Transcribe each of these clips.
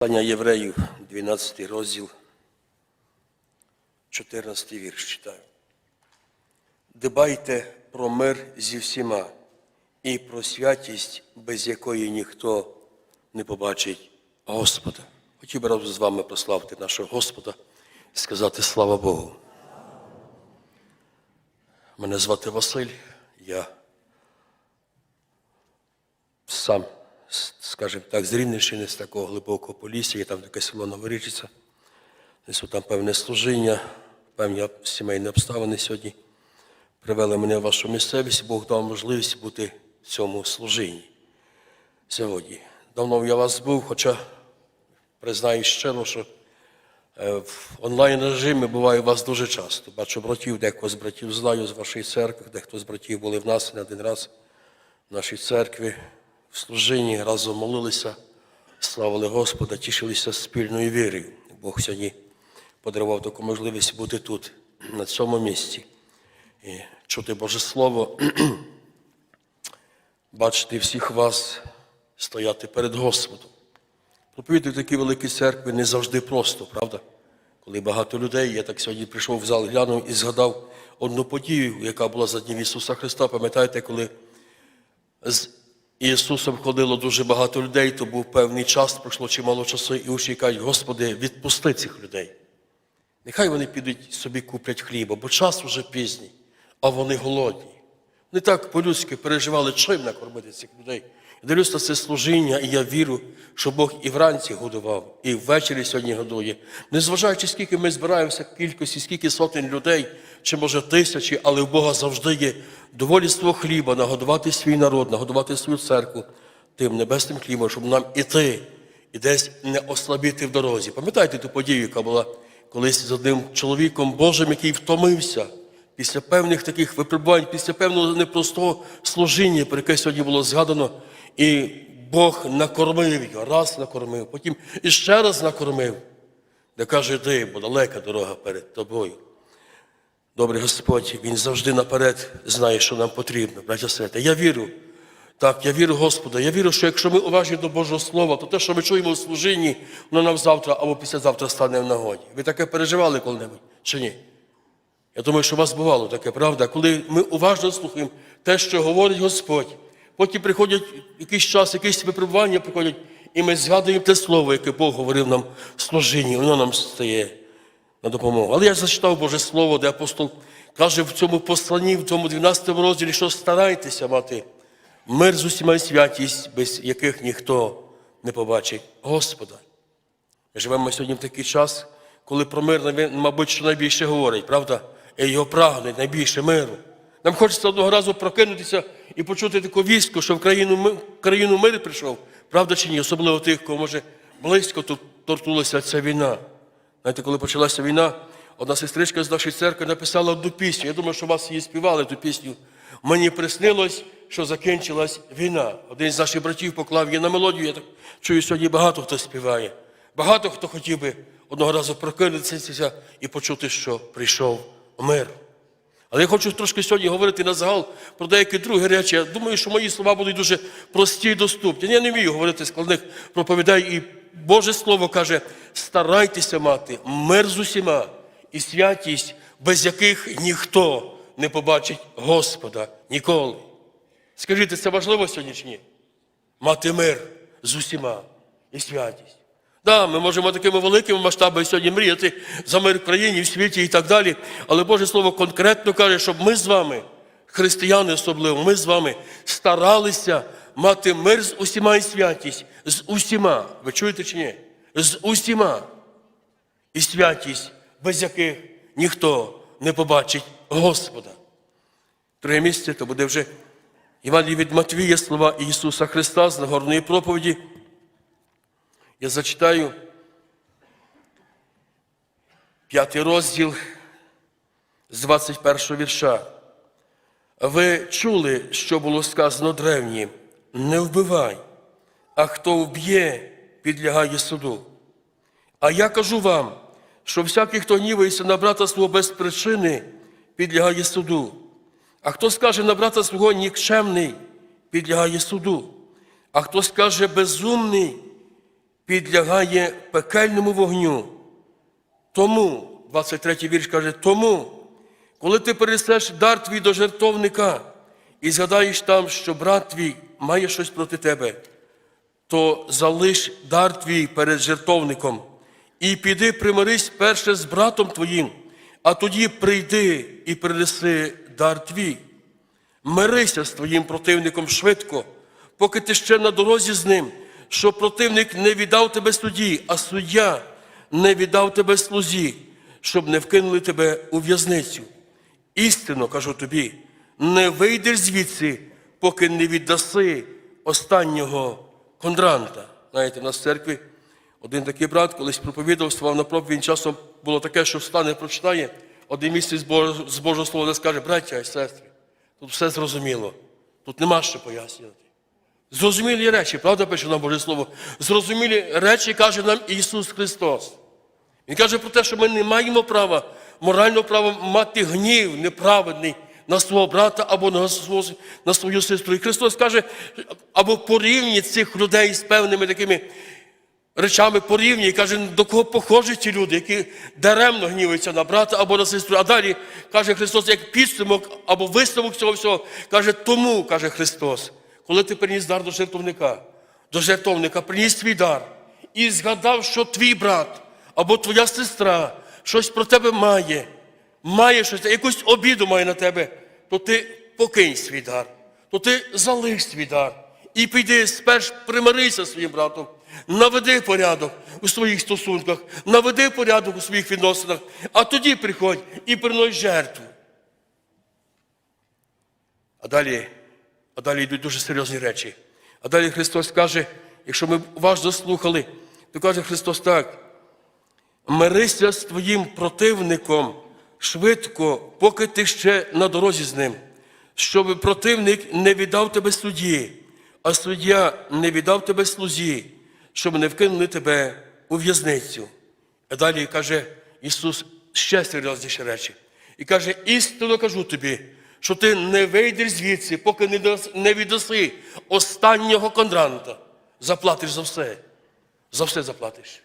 Послання Євреїв, 12 розділ, 14 вірш читаю. Дбайте про мир зі всіма і про святість, без якої ніхто не побачить Господа. Хотів би разом з вами прославити нашого Господа і сказати слава Богу. Мене звати Василь, я сам, скажімо так, з Рівненщини, з такого глибокого полісся, є там таке село Новорічиця. Несу там певне служіння, певні сімейні обставини сьогодні привели мене в вашу місцевість, Бог дав можливість бути в цьому служінні сьогодні. Давно я вас був, хоча признаю щиро, що е, в онлайн режимі буває у вас дуже часто. Бачу братів, дехто з братів знаю з вашої церкви, дехто з братів були в нас не один раз в нашій церкві, в служінні, разом молилися, славили Господа, тішилися спільною вірою. Бог сьогодні подарував таку можливість бути тут, на цьому місці, і чути Боже Слово, бачити всіх вас, стояти перед Господом. Проповідати в такій великій церкві не завжди просто, правда? Коли багато людей, я так сьогодні прийшов в зал, глянув і згадав одну подію, яка була за днів Ісуса Христа. Пам'ятаєте, коли Ісусом ходило дуже багато людей, то був певний час, пройшло чимало часу, і учні кажуть, Господи, відпусти цих людей. Нехай вони підуть собі куплять хліба, бо час уже пізній, а вони голодні. Не так по-людськи переживали, чим накормити цих людей. Я на це служіння, і я вірю, що Бог і вранці годував, і ввечері сьогодні годує. Незважаючи, скільки ми збираємося кількості, скільки сотень людей, чи може тисячі, але в Бога завжди є доволіство хліба, нагодувати свій народ, нагодувати свою церкву тим небесним хлібом, щоб нам іти і десь не ослабіти в дорозі. Пам'ятаєте ту подію, яка була колись з одним чоловіком Божим, який втомився після певних таких випробувань, після певного непростого служіння, про яке сьогодні було згадано, і Бог накормив його, раз накормив, потім іще раз накормив, де каже, йди, бо далека дорога перед тобою. Добрий Господь, Він завжди наперед знає, що нам потрібно, браття сестри. Я вірю. Так, я вірю Господа. Я вірю, що якщо ми уважні до Божого Слова, то те, що ми чуємо у служінні, воно нам завтра або післязавтра стане в нагоді. Ви таке переживали коли-небудь чи ні? Я думаю, що у вас бувало таке, правда? Коли ми уважно слухаємо те, що говорить Господь, потім приходять якийсь час, якісь випробування приходять, і ми згадуємо те слово, яке Бог говорив нам в служінні, воно нам стає на допомогу. Але я зачитав Боже Слово, де апостол каже в цьому посланні, в цьому 12 розділі, що старайтеся мати мир з усіма і святість, без яких ніхто не побачить Господа. Ми живемо сьогодні в такий час, коли про мир, мабуть, що найбільше говорить, правда? І його прагнуть найбільше миру. Нам хочеться одного разу прокинутися і почути таку вістку, що в країну, в країну мир прийшов, правда чи ні? Особливо тих, кого може близько тут торкнулася ця війна. Знаєте, коли почалася війна, одна сестричка з нашої церкви написала одну пісню. Я думаю, що вас її співали, ту пісню. Мені приснилось, що закінчилась війна. Один з наших братів поклав її на мелодію. Я так чую, сьогодні багато хто співає. Багато хто хотів би одного разу прокинутися і почути, що прийшов мир. Але я хочу трошки сьогодні говорити на загал про деякі другі речі. Я думаю, що мої слова будуть дуже прості і доступні. Я не вмію говорити складних проповідей, і Боже Слово каже: старайтеся мати мир з усіма і святість, без яких ніхто не побачить Господа ніколи. Скажіть, це важливо сьогодні чи ні? Мати мир з усіма і святість. Да, ми можемо такими великими масштабами сьогодні мріяти за мир в країні, в світі і так далі. Але Боже Слово конкретно каже, щоб ми з вами, християни особливо, ми з вами старалися мати мир з усіма і святість, з усіма. Ви чуєте чи ні? З усіма. І святість, без яких ніхто не побачить Господа. Друге місце то буде вже Іван від Матвія, слова Ісуса Христа з Нагорної проповіді. Я зачитаю п'ятий розділ з 21 вірша. Ви чули, що було сказано древнім, не вбивай, а хто вб'є, підлягає суду. А я кажу вам, що всякий, хто гнівається на брата свого без причини, підлягає суду. А хто скаже на брата свого нікчемний, підлягає суду. А хто скаже безумний, підлягає пекельному вогню. Тому, 23 вірш каже, тому, коли ти перенесеш дар твій до жертовника і згадаєш там, що брат твій має щось проти тебе, то залиш дар твій перед жертовником і піди примирись перше з братом твоїм, а тоді прийди і принеси дар твій. Мирися з твоїм противником швидко, поки ти ще на дорозі з ним, щоб противник не віддав тебе судді, а суддя не віддав тебе слузі, щоб не вкинули тебе у в'язницю. Істинно кажу тобі, не вийдеш звідси, поки не віддаси останнього кондранта. Знаєте, у нас в церкві один такий брат колись проповідав, ставав на проповідь, часом було таке, що встане, прочитає, один місяць з Божого, Слова де скаже, браття і сестри, тут все зрозуміло, тут нема що пояснювати. Зрозумілі речі, правда пише нам Боже Слово? Зрозумілі речі каже нам Ісус Христос. Він каже про те, що ми не маємо права, морального права мати гнів неправедний на свого брата або на, свого, на свою сестру. І Христос каже, або порівнює цих людей з певними такими речами порівнює, і каже, до кого похожі ті люди, які даремно гніваються на брата або на сестру. А далі каже Христос, як підсумок або висновок цього всього, каже, тому, каже Христос, коли ти приніс дар до жертовника, до жертовника, приніс свій дар і згадав, що твій брат або твоя сестра щось про тебе має, має щось, якусь обіду має на тебе, то ти покинь свій дар, то ти залиш свій дар і піди сперш примирися зі своїм братом, наведи порядок у своїх стосунках, наведи порядок у своїх відносинах, а тоді приходь і принось жертву. А далі, а далі йдуть дуже серйозні речі. А далі Христос каже, якщо ми уважно слухали, то каже Христос так. Мирися з твоїм противником швидко, поки ти ще на дорозі з ним, щоб противник не віддав тебе судді, а суддя не віддав тебе слузі, щоб не вкинули тебе у в'язницю. А далі каже Ісус ще серйозніші речі. І каже, істинно кажу тобі, що ти не вийдеш звідси, поки не віддаси останнього кондранта. Заплатиш за все. За все заплатиш.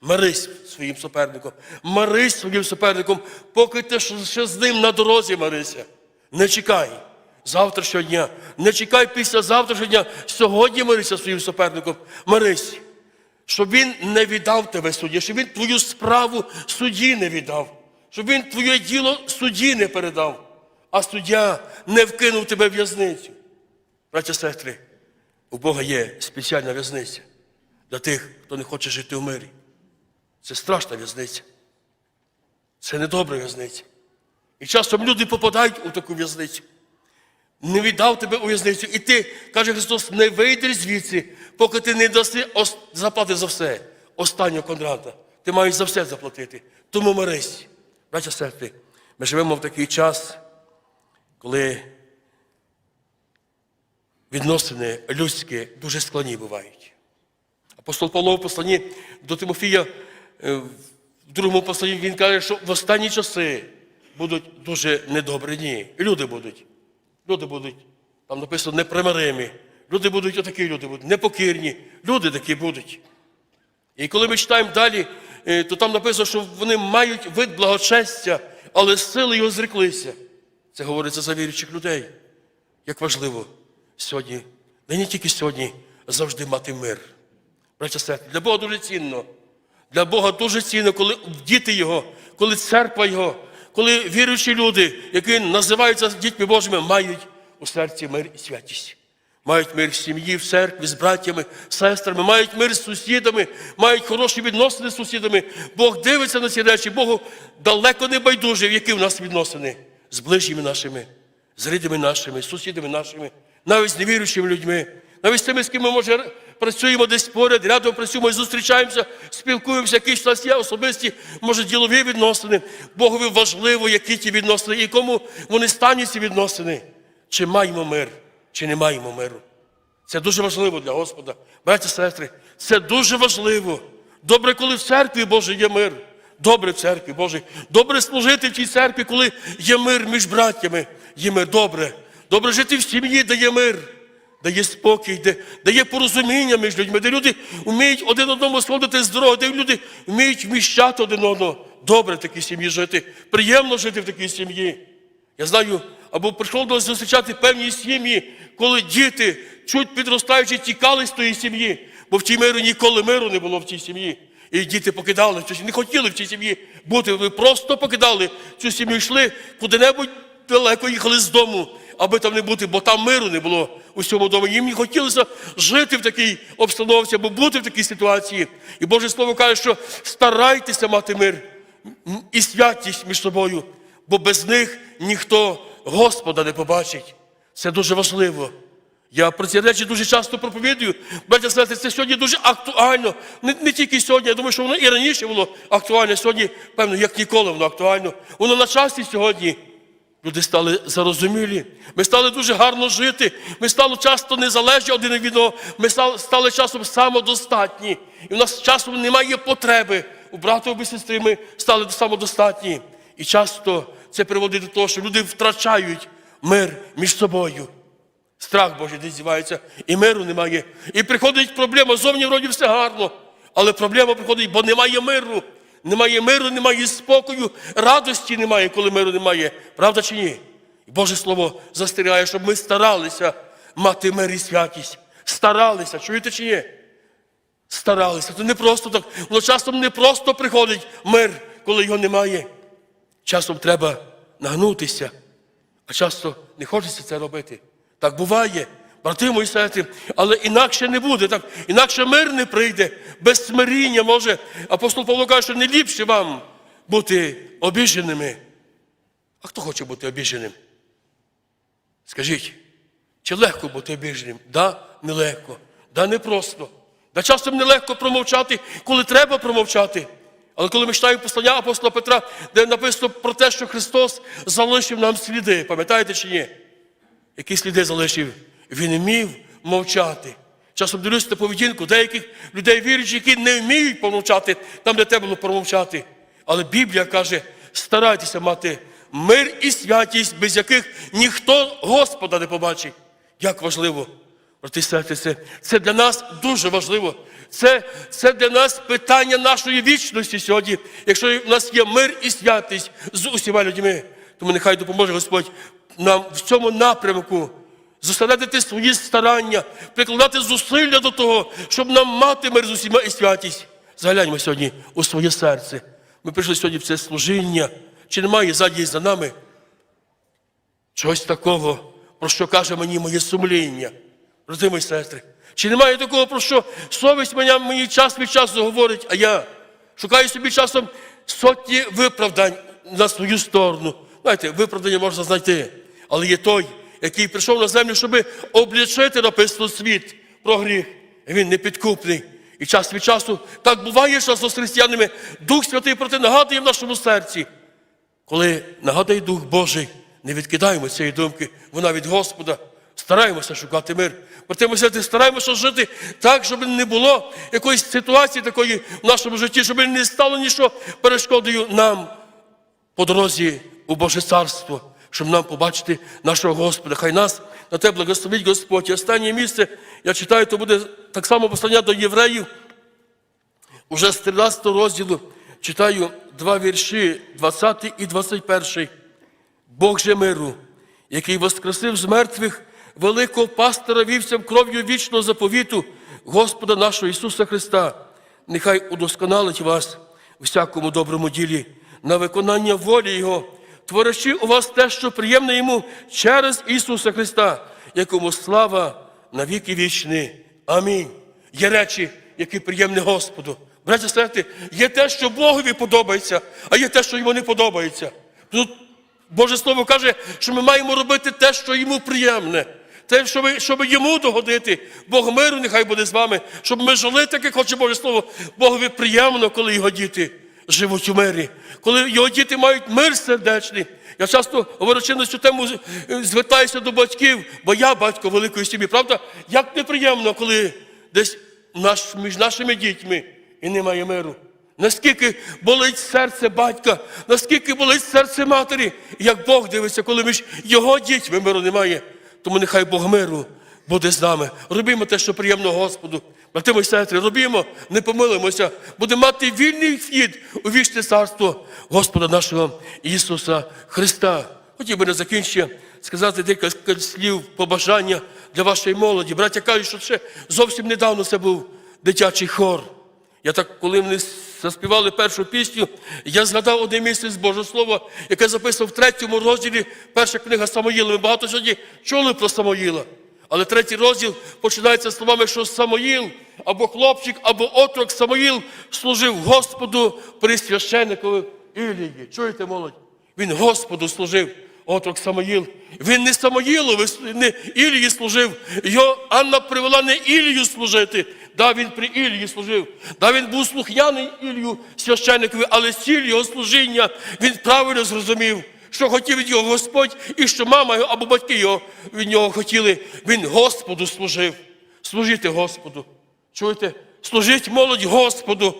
Мирись своїм суперником, мирись своїм суперником, поки ти ще з ним на дорозі мирися. Не чекай завтрашнього дня, не чекай після завтрашнього дня. Сьогодні мирися своїм суперником, мирись, щоб він не віддав тебе судді, щоб він твою справу судді не віддав, щоб він твоє діло судді не передав, а суддя не вкинув тебе в в'язницю. Браття сестри, у Бога є спеціальна в'язниця для тих, хто не хоче жити в мирі. Це страшна в'язниця. Це недобра в'язниця. І часом люди попадають у таку в'язницю. Не віддав тебе у в'язницю. І ти, каже Христос, не вийдеш звідси, поки ти не даси заплати за все. Останнього кондранта. Ти маєш за все заплатити. Тому мирись. Браття сестри, ми живемо в такий час, коли відносини людські дуже складні бувають. Апостол Павло в посланні до Тимофія, е, в другому посланні він каже, що в останні часи будуть дуже недобрі люди будуть. Люди будуть, там написано, непримиримі. Люди будуть, отакі люди будуть, непокірні. Люди такі будуть. І коли ми читаємо далі, е, то там написано, що вони мають вид благочестя, але сили його зреклися. Це говориться за віруючих людей. Як важливо сьогодні, не, не тільки сьогодні, а завжди мати мир. Браття сестри, для Бога дуже цінно. Для Бога дуже цінно, коли діти Його, коли церква Його, коли віруючі люди, які називаються дітьми Божими, мають у серці мир і святість. Мають мир в сім'ї, в церкві, з братями, сестрами, мають мир з сусідами, мають хороші відносини з сусідами. Бог дивиться на ці речі, Богу далеко не байдуже, які в нас відносини з ближніми нашими, з рідними нашими, з сусідами нашими, навіть з невіруючими людьми, навіть з тими, з ким ми, може, працюємо десь поряд, рядом працюємо і зустрічаємося, спілкуємося, якісь нас є особисті, може, ділові відносини. Богові важливо, які ті відносини, і кому вони стануть ці відносини. Чи маємо мир, чи не маємо миру. Це дуже важливо для Господа. Браті сестри, це дуже важливо. Добре, коли в церкві Божій є мир. Добре в церкві Божій. Добре служити в тій церкві, коли є мир між браттями. Є мир добре. Добре жити в сім'ї, де є мир. де є спокій, де, де є порозуміння між людьми, де люди вміють один одному сходити з де люди вміють вміщати один одного. Добре в такій сім'ї жити, приємно жити в такій сім'ї. Я знаю, або прийшло зустрічати певні сім'ї, коли діти, чуть підростаючи, тікали з тої сім'ї, бо в тій миру ніколи миру не було в тій сім'ї. І діти покидали цю сім'ю, не хотіли в цій сім'ї бути. Ви просто покидали цю сім'ю, йшли куди-небудь далеко їхали з дому, аби там не бути, бо там миру не було у цьому домі. Їм не хотілося жити в такій обстановці або бути в такій ситуації. І Боже Слово каже, що старайтеся мати мир і святість між собою, бо без них ніхто Господа не побачить. Це дуже важливо. Я про ці речі дуже часто проповідую. Браття сказати, це сьогодні дуже актуально. Не, не тільки сьогодні, я думаю, що воно і раніше було актуально. Сьогодні, певно, як ніколи воно актуально. Воно на часі сьогодні. Люди стали зарозумілі. Ми стали дуже гарно жити. Ми стали часто незалежні один від одного. Ми стали, часом самодостатні. І в нас часом немає потреби. У брата або сестри ми стали самодостатні. І часто це приводить до того, що люди втрачають мир між собою. Страх Божий десь зівається, і миру немає. І приходить проблема, зовні вроді все гарно. Але проблема приходить, бо немає миру. Немає миру, немає спокою, радості немає, коли миру немає. Правда чи ні? Боже Слово застерігає, щоб ми старалися мати мир і святість. Старалися, чуєте чи ні? Старалися. Це не просто так. Воно часом не просто приходить мир, коли його немає. Часом треба нагнутися, а часто не хочеться це робити. Так буває, брати мої сестри, але інакше не буде, так, інакше мир не прийде, без смиріння може. Апостол Павло каже, що не ліпше вам бути обіженими. А хто хоче бути обіженим? Скажіть, чи легко бути обіженим? Да, нелегко, да, непросто. Да часом нелегко промовчати, коли треба промовчати. Але коли ми читаємо послання апостола Петра, де написано про те, що Христос залишив нам сліди, пам'ятаєте чи ні? Які сліди залишив? Він вмів мовчати. Часом дивлюся на поведінку деяких людей віруючих, які не вміють помовчати там, де треба було промовчати. Але Біблія каже, старайтеся мати мир і святість, без яких ніхто Господа не побачить. Як важливо, брати сестри, це для нас дуже важливо. Це, це для нас питання нашої вічності сьогодні, якщо в нас є мир і святість з усіма людьми. Тому нехай допоможе Господь нам в цьому напрямку зосередити свої старання, прикладати зусилля до того, щоб нам мати мир з усіма і святість. Загляньмо сьогодні у своє серце. Ми прийшли сьогодні в це служіння. Чи немає ззаді за нами чогось такого, про що каже мені моє сумління, брати мої сестри? Чи немає такого, про що совість мене, мені час від часу говорить, а я шукаю собі часом сотні виправдань на свою сторону. Знаєте, виправдання можна знайти, але є той, який прийшов на землю, щоб облічити написано світ про гріх. Він непідкупний. І час від часу так буває часом з християнами. Дух Святий проти нагадує в нашому серці. Коли нагадує Дух Божий, не відкидаємо цієї думки, вона від Господа. Стараємося шукати мир. Проте сестри, стараємося жити так, щоб не було якоїсь ситуації такої в нашому житті, щоб не стало нічого перешкодою нам по дорозі у Боже Царство, щоб нам побачити нашого Господа. Хай нас на те благословить Господь. І останнє місце я читаю, то буде так само послання до євреїв. Уже з 13 розділу читаю два вірші, 20 і 21. Бог же миру, який воскресив з мертвих великого пастора вівцям кров'ю вічного заповіту Господа нашого Ісуса Христа, нехай удосконалить вас всякому доброму ділі на виконання волі Його, творячи у вас те, що приємне йому через Ісуса Христа, якому слава на віки вічні. Амінь. Є речі, які приємні Господу. Браття, сестри, є те, що Богові подобається, а є те, що йому не подобається. Тут Боже Слово каже, що ми маємо робити те, що йому приємне. Те, щоб, щоб йому догодити. Бог миру нехай буде з вами, щоб ми жили так, як хоче Боже Слово. Богові приємно, коли його діти живуть у мирі, коли його діти мають мир сердечний. Я часто говорячи на цю тему, звертаюся до батьків, бо я батько великої сім'ї. Правда, як неприємно, коли десь наш, між нашими дітьми і немає миру. Наскільки болить серце батька, наскільки болить серце матері, як Бог дивиться, коли між його дітьми миру немає. Тому нехай Бог миру буде з нами. Робімо те, що приємно Господу. Брати сестри, робімо, не помилимося, будемо мати вільний вхід у вічне царство Господа нашого Ісуса Христа. Хотів би на закінчення сказати декілька слів побажання для вашої молоді. Браття кажуть, що ще зовсім недавно це був дитячий хор. Я так, коли вони заспівали першу пісню, я згадав одне місце з Божого Слова, яке записано в третьому розділі, перша книга Самоїла. Ми багато сьогодні чули про Самоїла. Але третій розділ починається словами, що Самоїл або хлопчик, або отрок Самоїл служив Господу при священникові Ілії. Чуєте, молодь? Він Господу служив, отрок Самоїл. Він не Самоїлові, не Ілії служив. Його Анна привела не Ілію служити. Да, він при Ілії служив. Да, він був слухняний Ілію священникові, але ціль його служіння він правильно зрозумів, що хотів від його Господь, і що мама або батьки його від нього хотіли. Він Господу служив. Служити Господу. Чуєте? Служіть молодь Господу.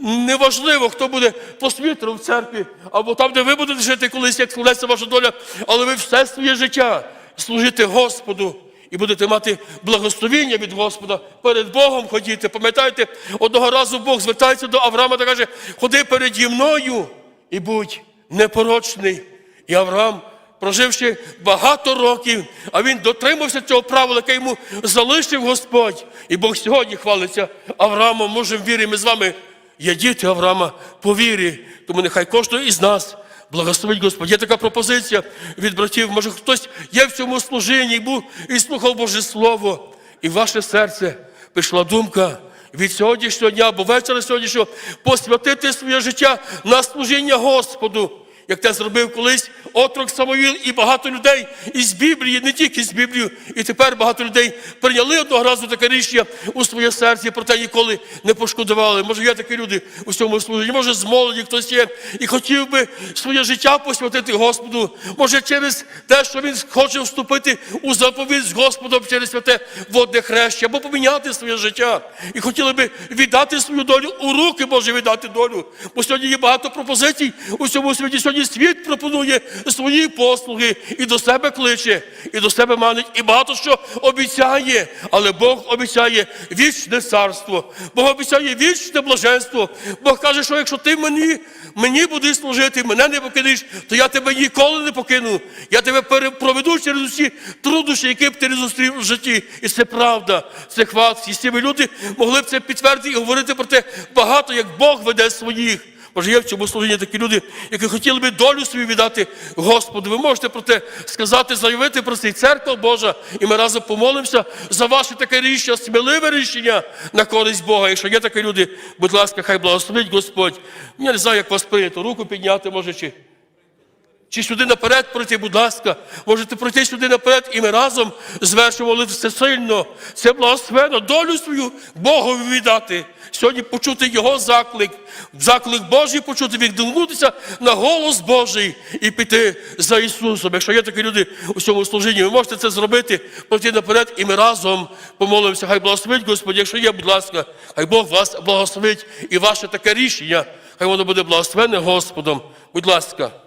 Неважливо, хто буде посвітером в церкві, або там, де ви будете жити колись, як складеться ваша доля, але ви все своє життя служите Господу. І будете мати благословіння від Господа, перед Богом ходіти. Пам'ятаєте, одного разу Бог звертається до Авраама та каже, ходи переді мною і будь непорочний. І Авраам, проживши багато років, а він дотримався цього правила, яке йому залишив Господь. І Бог сьогодні хвалиться Авраамом, можемо вірити, ми з вами є діти Авраама по вірі. Тому нехай кожного із нас Благословить Господь. Є така пропозиція від братів. Може, хтось є в цьому служінні і був і слухав Боже Слово, і в ваше серце прийшла думка від сьогоднішнього дня або вечора сьогоднішнього посвятити своє життя на служіння Господу. Як те зробив колись отрок Самоїл і багато людей із Біблії, не тільки з Біблії, і тепер багато людей прийняли одного разу таке рішення у своє серце, проте ніколи не пошкодували. Може, є такі люди у цьому служенні, може, з молоді хтось є і хотів би своє життя посвятити Господу. Може, через те, що він хоче вступити у заповідь з Господом через святе водне хрещення, або поміняти своє життя. І хотіли би віддати свою долю у руки Божі віддати долю. Бо сьогодні є багато пропозицій у цьому світі. Сьогодні світ пропонує свої послуги і до себе кличе, і до себе манить, і багато що обіцяє. Але Бог обіцяє вічне царство, Бог обіцяє вічне блаженство. Бог каже, що якщо ти мені, мені будеш служити, мене не покинеш, то я тебе ніколи не покину. Я тебе проведу через усі труднощі, які б ти не зустрів у житті. І це правда, це хват. І ви люди могли б це підтвердити і говорити про те багато, як Бог веде своїх. Може, є в цьому служінні такі люди, які хотіли би долю свою віддати Господу. Ви можете про те сказати, заявити про це церква Божа, і ми разом помолимося за ваше таке рішення, сміливе рішення на користь Бога. Якщо є такі люди, будь ласка, хай благословить Господь. Я не знаю, як вас прийнято, руку підняти, може, чи. Чи сюди наперед пройти, будь ласка, можете пройти сюди наперед, і ми разом звершували все сильно. Це благословено, долю свою Богові віддати. Сьогодні почути Його заклик, заклик Божий почути, відгукнутися на голос Божий і піти за Ісусом. Якщо є такі люди у цьому служінні, ви можете це зробити, пройти наперед, і ми разом помолимося. Хай благословить Господь, якщо є, будь ласка, хай Бог вас благословить і ваше таке рішення, хай воно буде благословене Господом. Будь ласка.